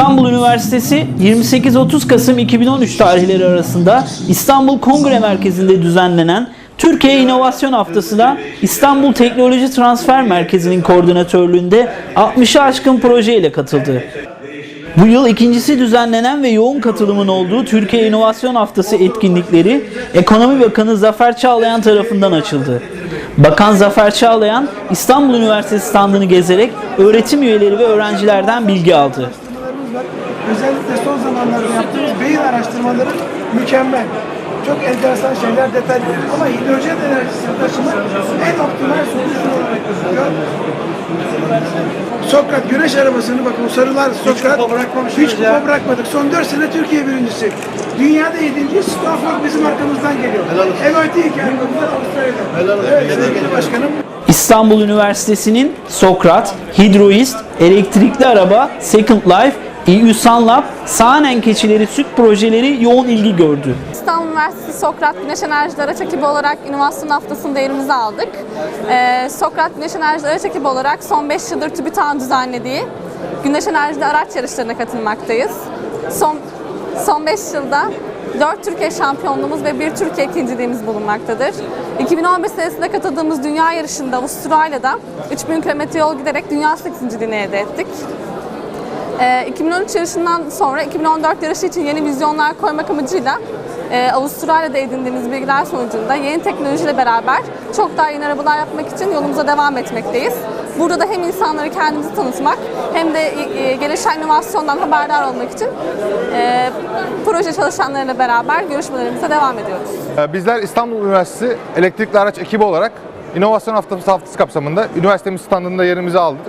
İstanbul Üniversitesi 28-30 Kasım 2013 tarihleri arasında İstanbul Kongre Merkezi'nde düzenlenen Türkiye İnovasyon Haftası'na İstanbul Teknoloji Transfer Merkezi'nin koordinatörlüğünde 60'ı aşkın proje ile katıldı. Bu yıl ikincisi düzenlenen ve yoğun katılımın olduğu Türkiye İnovasyon Haftası etkinlikleri Ekonomi Bakanı Zafer Çağlayan tarafından açıldı. Bakan Zafer Çağlayan İstanbul Üniversitesi standını gezerek öğretim üyeleri ve öğrencilerden bilgi aldı. Özellikle son zamanlarda yaptığımız beyin araştırmaları mükemmel. Çok enteresan şeyler, detaylı. Ama hidrojen enerjisini taşımak en optimal sonuç olarak gözüküyor. Sokrat güneş arabasını bakın o sarılar Sokrat hiç kupa bırakmadık. Son 4 sene Türkiye birincisi. Dünyada 7. Stanford bizim arkamızdan geliyor. MIT iki arkamızdan Avustralya'dan. Evet, sevgili başkanım. İstanbul Üniversitesi'nin Sokrat, Hidroist, Elektrikli Araba, Second Life, EU Sunlab, Sağanen Keçileri Süt projeleri yoğun ilgi gördü. İstanbul Üniversitesi Sokrat Güneş Enerjileri Araç Ekibi olarak inovasyon haftasında yerimizi aldık. Ee, Sokrat Güneş Enerjileri Araç Ekibi olarak son 5 yıldır TÜBİTAK'ın düzenlediği güneş enerjili araç yarışlarına katılmaktayız. Son son 5 yılda 4 Türkiye şampiyonluğumuz ve 1 Türkiye ikinciliğimiz bulunmaktadır. 2015 senesinde katıldığımız dünya yarışında Avustralya'da 3000 km yol giderek dünya 8. elde ettik. Ee, 2013 yarışından sonra 2014 yarışı için yeni vizyonlar koymak amacıyla e, Avustralya'da edindiğimiz bilgiler sonucunda yeni teknolojiyle beraber çok daha yeni arabalar yapmak için yolumuza devam etmekteyiz. Burada da hem insanları kendimizi tanıtmak hem de e, gelişen inovasyondan haberdar olmak için e, proje çalışanlarıyla beraber görüşmelerimize devam ediyoruz. Ee, Bizler İstanbul Üniversitesi Elektrikli Araç ekibi olarak İnovasyon Haftası haftası kapsamında üniversitemiz standında yerimizi aldık.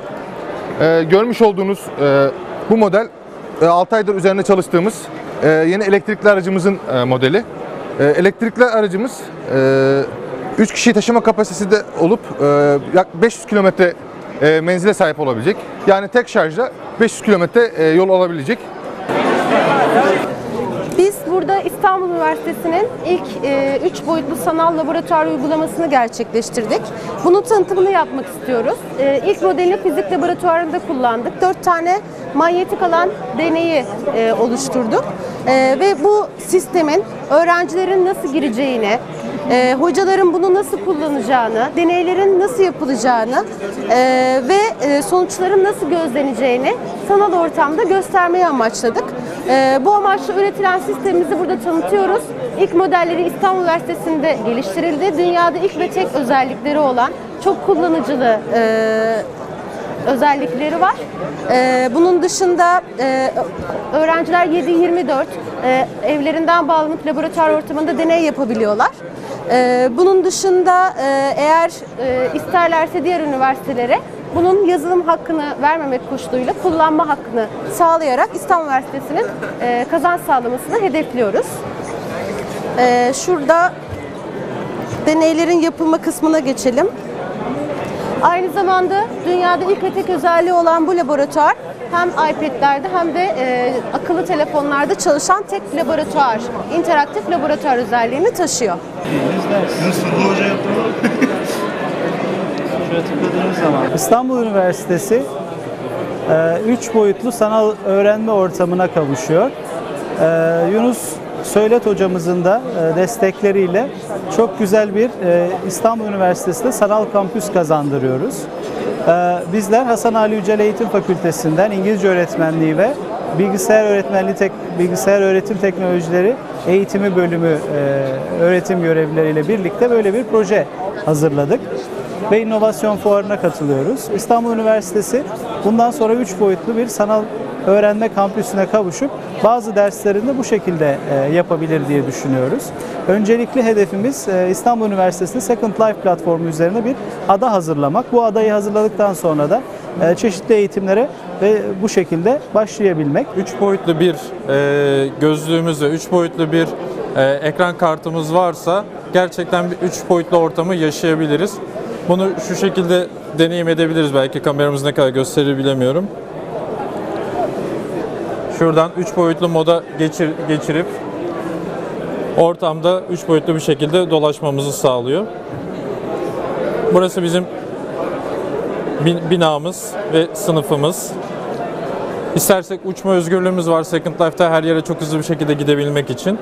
Ee, görmüş olduğunuz e, bu model e, 6 aydır üzerinde çalıştığımız e, yeni elektrikli aracımızın e, modeli. E, elektrikli aracımız e, 3 kişiyi taşıma kapasitesi de olup e, yak 500 kilometre e, menzile sahip olabilecek. Yani tek şarjla 500 kilometre e, yol alabilecek. Burada İstanbul Üniversitesi'nin ilk 3 boyutlu sanal laboratuvar uygulamasını gerçekleştirdik. Bunun tanıtımını yapmak istiyoruz. E, ilk modelini fizik laboratuvarında kullandık. 4 tane manyetik alan deneyi e, oluşturduk. E, ve bu sistemin öğrencilerin nasıl gireceğini, e, hocaların bunu nasıl kullanacağını, deneylerin nasıl yapılacağını e, ve e, sonuçların nasıl gözleneceğini sanal ortamda göstermeyi amaçladık. E, bu amaçla üretilen sistemimizi burada tanıtıyoruz. İlk modelleri İstanbul Üniversitesi'nde geliştirildi. Dünyada ilk ve tek özellikleri olan çok kullanıcılı e, özellikleri var. Ee, bunun dışında e, öğrenciler 7-24 e, evlerinden bağlanıp laboratuvar ortamında deney yapabiliyorlar. Ee, bunun dışında e, eğer e, isterlerse diğer üniversitelere bunun yazılım hakkını vermemek koşuluyla kullanma hakkını sağlayarak İstanbul Üniversitesi'nin e, kazanç sağlamasını hedefliyoruz. Ee, şurada deneylerin yapılma kısmına geçelim. Aynı zamanda dünyada ilk ve özelliği olan bu laboratuvar hem iPad'lerde hem de e, akıllı telefonlarda çalışan tek laboratuvar, interaktif laboratuvar özelliğini taşıyor. İstanbul Üniversitesi 3 boyutlu sanal öğrenme ortamına kavuşuyor. E, Yunus Söylet hocamızın da e, destekleriyle çok güzel bir e, İstanbul Üniversitesi'nde sanal kampüs kazandırıyoruz. E, Bizler Hasan Ali Yücel Eğitim Fakültesinden İngilizce öğretmenliği ve bilgisayar öğretmenliği tek, bilgisayar öğretim teknolojileri eğitimi bölümü e, öğretim görevlileriyle birlikte böyle bir proje hazırladık ve inovasyon fuarına katılıyoruz. İstanbul Üniversitesi bundan sonra 3 boyutlu bir sanal öğrenme kampüsüne kavuşup bazı derslerini de bu şekilde e, yapabilir diye düşünüyoruz. Öncelikli hedefimiz e, İstanbul Üniversitesi'nde Second Life platformu üzerine bir ada hazırlamak. Bu adayı hazırladıktan sonra da e, çeşitli eğitimlere ve bu şekilde başlayabilmek. 3 boyutlu bir gözlüğümüz ve 3 boyutlu bir ekran kartımız varsa gerçekten bir 3 boyutlu ortamı yaşayabiliriz. Bunu şu şekilde deneyim edebiliriz. Belki kameramız ne kadar gösterir bilemiyorum. Şuradan 3 boyutlu moda geçir, geçirip ortamda 3 boyutlu bir şekilde dolaşmamızı sağlıyor. Burası bizim bin- binamız ve sınıfımız. İstersek uçma özgürlüğümüz var Second Life'da her yere çok hızlı bir şekilde gidebilmek için.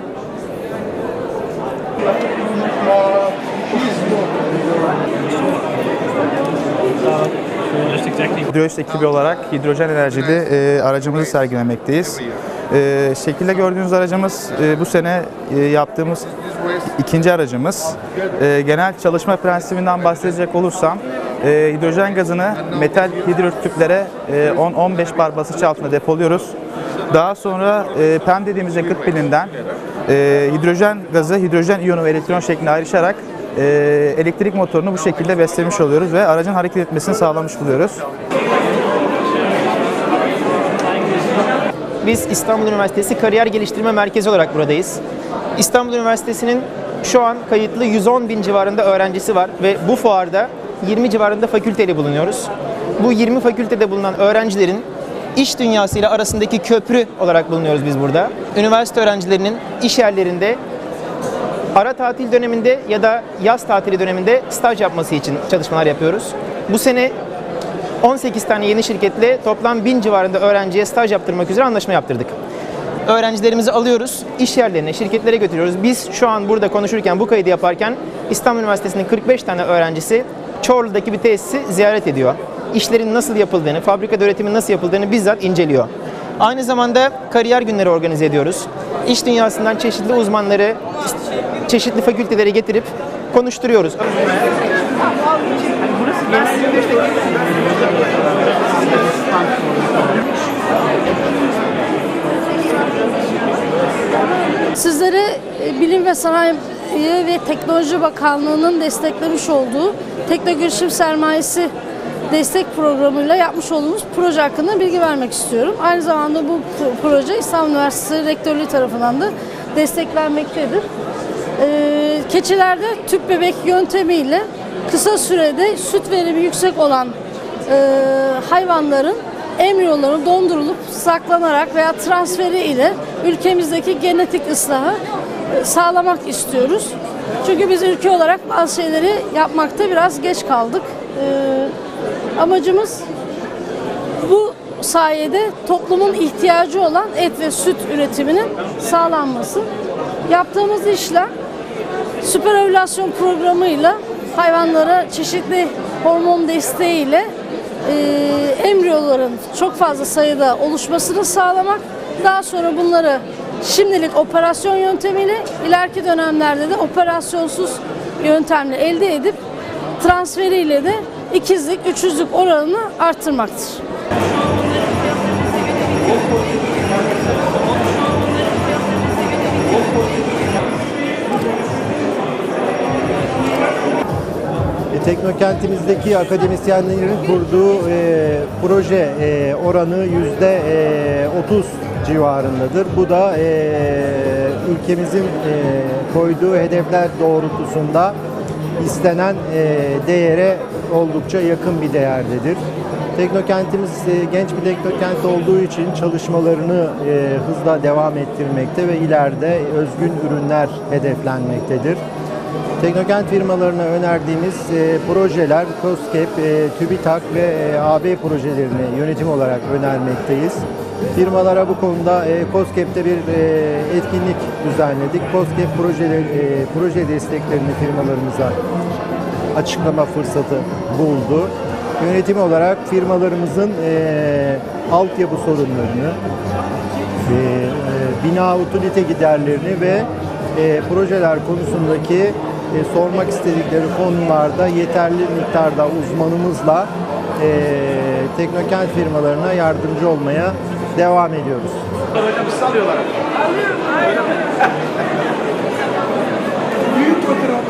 Hidrojet ekibi olarak hidrojen enerjili e, aracımızı sergilemekteyiz. E, şekilde gördüğünüz aracımız e, bu sene e, yaptığımız ikinci aracımız. E, genel çalışma prensibinden bahsedecek olursam e, hidrojen gazını metal hidrotüplere e, 10-15 bar basınç altında depoluyoruz. Daha sonra e, PEM dediğimiz yakıt pilinden e, hidrojen gazı hidrojen iyonu ve elektron şeklinde ayrışarak e, elektrik motorunu bu şekilde beslemiş oluyoruz ve aracın hareket etmesini sağlamış buluyoruz. Biz İstanbul Üniversitesi Kariyer Geliştirme Merkezi olarak buradayız. İstanbul Üniversitesi'nin şu an kayıtlı 110 bin civarında öğrencisi var ve bu fuarda 20 civarında fakülteyle bulunuyoruz. Bu 20 fakültede bulunan öğrencilerin iş dünyasıyla arasındaki köprü olarak bulunuyoruz biz burada. Üniversite öğrencilerinin iş yerlerinde ara tatil döneminde ya da yaz tatili döneminde staj yapması için çalışmalar yapıyoruz. Bu sene 18 tane yeni şirketle toplam 1000 civarında öğrenciye staj yaptırmak üzere anlaşma yaptırdık. Öğrencilerimizi alıyoruz, iş yerlerine, şirketlere götürüyoruz. Biz şu an burada konuşurken, bu kaydı yaparken İstanbul Üniversitesi'nin 45 tane öğrencisi Çorlu'daki bir tesisi ziyaret ediyor. İşlerin nasıl yapıldığını, fabrikada üretimin nasıl yapıldığını bizzat inceliyor. Aynı zamanda kariyer günleri organize ediyoruz. İş dünyasından çeşitli uzmanları, çeşitli fakültelere getirip konuşturuyoruz. Sizlere e, Bilim ve Sanayi ve Teknoloji Bakanlığı'nın desteklemiş olduğu Teknogirişim Sermayesi destek programıyla yapmış olduğumuz proje hakkında bilgi vermek istiyorum. Aynı zamanda bu pro- proje İstanbul Üniversitesi Rektörlüğü tarafından da desteklenmektedir. Ee, keçilerde tüp bebek yöntemiyle kısa sürede süt verimi yüksek olan e, hayvanların embriyoları dondurulup saklanarak veya transferi ile ülkemizdeki genetik ıslahı e, sağlamak istiyoruz. Çünkü biz ülke olarak bazı şeyleri yapmakta biraz geç kaldık. Ee, amacımız bu sayede toplumun ihtiyacı olan et ve süt üretiminin sağlanması. Yaptığımız işlem süperovülasyon programıyla hayvanlara çeşitli hormon desteğiyle e, embriyoların çok fazla sayıda oluşmasını sağlamak. Daha sonra bunları şimdilik operasyon yöntemiyle ileriki dönemlerde de operasyonsuz yöntemle elde edip transferiyle de ikizlik, üçüzlük oranını arttırmaktır. E, Teknokentimizdeki akademisyenlerin kurduğu e, proje e, oranı yüzde e, 30 civarındadır. Bu da e, ülkemizin e, koyduğu hedefler doğrultusunda istenen e, değere oldukça yakın bir değerdedir. Teknokentimiz e, genç bir teknokent olduğu için çalışmalarını e, hızla devam ettirmekte ve ileride özgün ürünler hedeflenmektedir. Teknokent firmalarına önerdiğimiz e, projeler COSCAP, e, TÜBİTAK ve e, AB projelerini yönetim olarak önermekteyiz. Firmalara bu konuda e, COSCAP'te bir e, etkinlik düzenledik. COSCAP projeleri, e, proje desteklerini firmalarımıza açıklama fırsatı buldu. Yönetim olarak firmalarımızın e, altyapı sorunlarını, e, e, bina utilite giderlerini ve e, projeler konusundaki e, sormak istedikleri konularda yeterli miktarda uzmanımızla e, teknokent firmalarına yardımcı olmaya devam ediyoruz. Hocam alıyorlar. Alıyorum. Büyük fotoğraf.